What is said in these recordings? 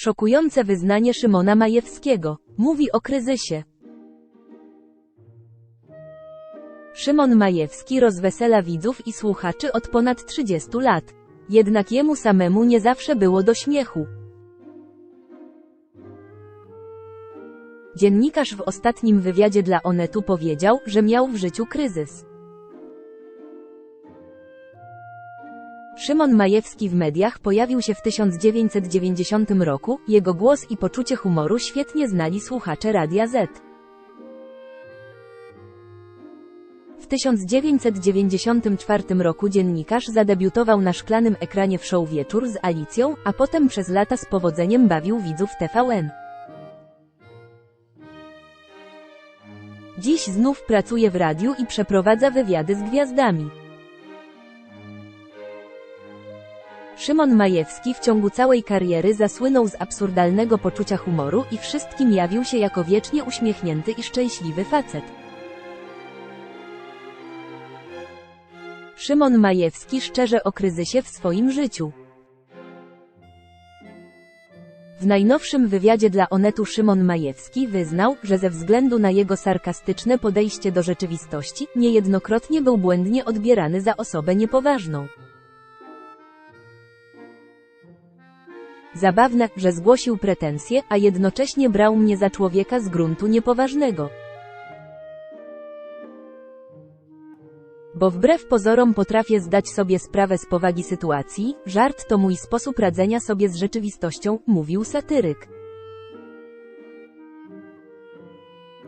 Szokujące wyznanie Szymona Majewskiego. Mówi o kryzysie. Szymon Majewski rozwesela widzów i słuchaczy od ponad 30 lat. Jednak jemu samemu nie zawsze było do śmiechu. Dziennikarz w ostatnim wywiadzie dla Onetu powiedział, że miał w życiu kryzys. Szymon Majewski w mediach pojawił się w 1990 roku, jego głos i poczucie humoru świetnie znali słuchacze Radia Z. W 1994 roku dziennikarz zadebiutował na szklanym ekranie w show Wieczór z Alicją, a potem przez lata z powodzeniem bawił widzów TVN. Dziś znów pracuje w radiu i przeprowadza wywiady z gwiazdami. Szymon Majewski w ciągu całej kariery zasłynął z absurdalnego poczucia humoru i wszystkim jawił się jako wiecznie uśmiechnięty i szczęśliwy facet. Szymon Majewski szczerze o kryzysie w swoim życiu. W najnowszym wywiadzie dla Onetu Szymon Majewski wyznał, że ze względu na jego sarkastyczne podejście do rzeczywistości, niejednokrotnie był błędnie odbierany za osobę niepoważną. Zabawne, że zgłosił pretensje, a jednocześnie brał mnie za człowieka z gruntu niepoważnego. Bo wbrew pozorom potrafię zdać sobie sprawę z powagi sytuacji, żart to mój sposób radzenia sobie z rzeczywistością, mówił satyryk.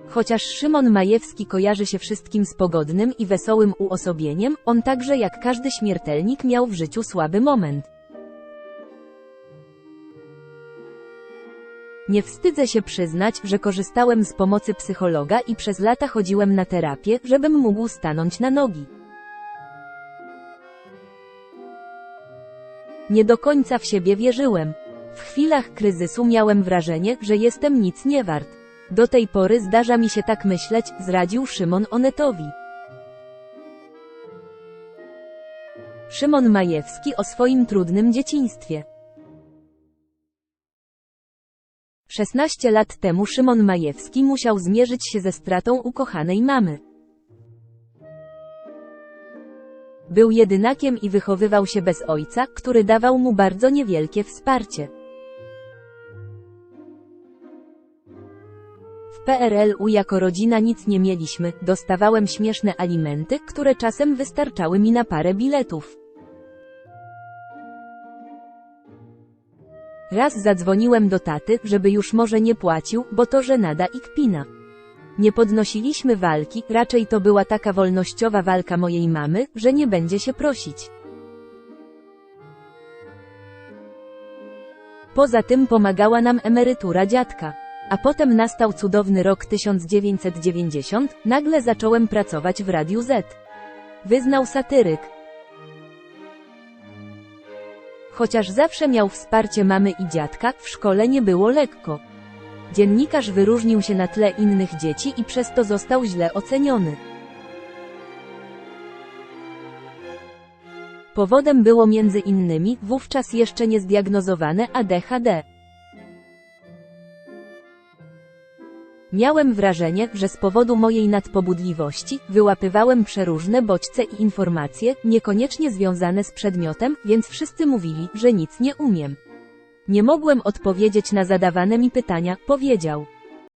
Chociaż Szymon Majewski kojarzy się wszystkim z pogodnym i wesołym uosobieniem, on także jak każdy śmiertelnik miał w życiu słaby moment. Nie wstydzę się przyznać, że korzystałem z pomocy psychologa i przez lata chodziłem na terapię, żebym mógł stanąć na nogi. Nie do końca w siebie wierzyłem. W chwilach kryzysu miałem wrażenie, że jestem nic nie wart. Do tej pory zdarza mi się tak myśleć, zradził Szymon Onetowi. Szymon Majewski o swoim trudnym dzieciństwie. 16 lat temu Szymon Majewski musiał zmierzyć się ze stratą ukochanej mamy. Był jedynakiem i wychowywał się bez ojca, który dawał mu bardzo niewielkie wsparcie. W PRL-u jako rodzina nic nie mieliśmy, dostawałem śmieszne alimenty, które czasem wystarczały mi na parę biletów. Raz zadzwoniłem do taty, żeby już może nie płacił, bo to żenada i kpina. Nie podnosiliśmy walki, raczej to była taka wolnościowa walka mojej mamy, że nie będzie się prosić. Poza tym pomagała nam emerytura dziadka. A potem nastał cudowny rok 1990, nagle zacząłem pracować w Radiu Z. Wyznał satyryk. Chociaż zawsze miał wsparcie mamy i dziadka, w szkole nie było lekko. Dziennikarz wyróżnił się na tle innych dzieci i przez to został źle oceniony. Powodem było między innymi wówczas jeszcze niezdiagnozowane ADHD. Miałem wrażenie, że z powodu mojej nadpobudliwości wyłapywałem przeróżne bodźce i informacje, niekoniecznie związane z przedmiotem, więc wszyscy mówili, że nic nie umiem. Nie mogłem odpowiedzieć na zadawane mi pytania, powiedział.